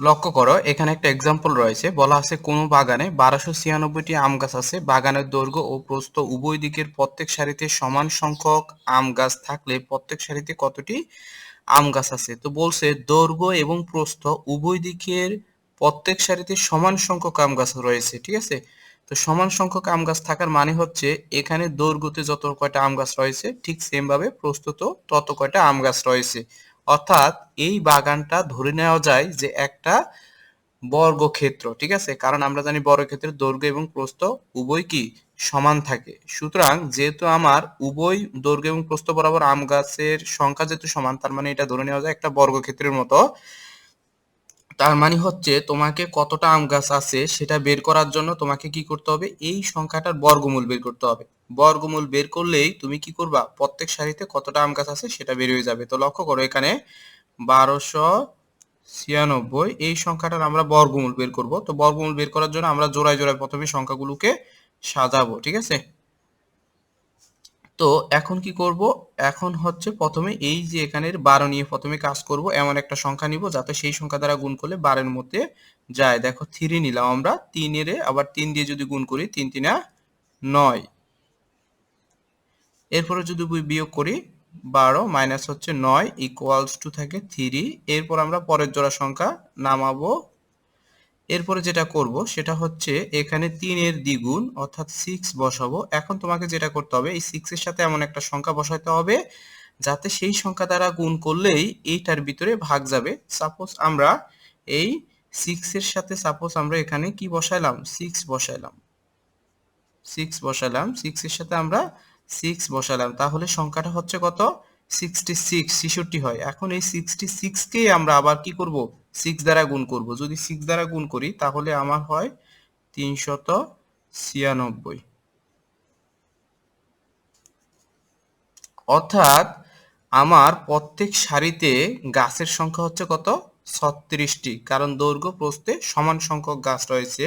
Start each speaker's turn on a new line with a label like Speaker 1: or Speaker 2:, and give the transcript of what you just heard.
Speaker 1: লক্ষ্য করো, এখানে একটা এক্সাম্পল রয়েছে। বলা আছে, কোনো বাগানে বারোশো ছিয়ানব্বইটি আম গাছ আছে। বাগানের দৈর্ঘ্য ও প্রস্থ উভয় দিকের প্রত্যেক সারিতে সমান সংখ্যক আম গাছ থাকলে প্রত্যেক সারিতে কতটি আম গাছ আছে? তো বলছে, দৈর্ঘ্য এবং প্রস্থ উভয় দিকের প্রত্যেক সারিতে সমান সংখ্যক আম গাছ রয়েছে, ঠিক আছে? তো সমান সংখ্যক আম গাছ থাকার মানে হচ্ছে, এখানে দৈর্ঘ্যতে যত কয়টা আম গাছ রয়েছে, ঠিক সেম ভাবে প্রস্তুত তত কয়টা আম গাছ রয়েছে। অর্থাৎ এই বাগানটা ধরে নেওয়া যায় যে একটা বর্গক্ষেত্র, ঠিক আছে? কারণ আমরা জানি বর্গক্ষেত্রের দৈর্ঘ্য এবং প্রস্থ উভয় কি? সমান থাকে। সুতরাং যেহেতু আমার উভয় দৈর্ঘ্য এবং প্রস্থ বরাবর আম গাছের সংখ্যা যেহেতু সমান, তার মানে এটা ধরে নেওয়া যায় একটা বর্গক্ষেত্রের মতো। তার মানে হচ্ছে তোমাকে কতটা আম গাছ আছে সেটা বের করার জন্য তোমাকে কি করতে হবে? এই সংখ্যাটার বর্গমূল বের করতে হবে। বর্গমূল বের করলেই তুমি কি করবা? প্রত্যেক সারিতে কতটা আম গাছ আছে সেটা বের হয়ে যাবে। তো লক্ষ্য করো এখানে বারোশো ছিয়ানব্বই, এই সংখ্যাটার আমরা বর্গমূল বের করব। তো বর্গমূল বের করার জন্য আমরা জোড়ায় জোড়ায় প্রথমে সংখ্যাগুলোকে সাজাবো, ঠিক আছে? তো এখন কি করব? এখন হচ্ছে প্রথমে এই যে এখানের বারো নিয়ে প্রথমে কাজ করব, এমন একটা সংখ্যা নিব যাতে সেই সংখ্যা দ্বারা গুণ করলে বারের মধ্যে যায়। দেখো থ্রি নিলাম আমরা। তিনের আবার তিন দিয়ে যদি গুণ করি, তিন তিনা নয়। এরপরে যদি বিয়োগ করি, বারো মাইনাস হচ্ছে নয় ইকুয়ালস টু থাকে থ্রি এরপর আমরা পরের জোড়া সংখ্যা নামাবো। এরপরে যেটা করব সেটা হচ্ছে এখানে তিনের দ্বিগুণ অর্থাৎ সিক্স বসাবো। এখন তোমাকে যেটা করতে হবে, এই সিক্সের সাথে এমন একটা সংখ্যা বসাইতে হবে যাতে সেই সংখ্যা দ্বারা গুণ করলেই এইটার ভিতরে ভাগ যাবে। সাপোজ আমরা এই সিক্সের সাথে সাপোজ আমরা এখানে কি বসাইলাম? সিক্স বসাইলাম। সিক্স বসালাম সিক্সের সাথে আমরা সিক্স বসালাম তাহলে সংখ্যাটা হচ্ছে কত? সিক্সটি সিক্স ছেষট্টি হয়। এখন এই সিক্সটি সিক্সকেই আমরা আবার কি করব? সিক্স দ্বারা গুণ করব। যদি সিক্স দ্বারা গুণ করি, তাহলে আমার হয় তিনশত ছিয়ানব্বই। অর্থাৎ আমার প্রত্যেক সারিতে গাছের সংখ্যা হচ্ছে কত? ছত্রিশটি। কারণ দৈর্ঘ্য, প্রস্থে সমান সংখ্যক গাছ রয়েছে।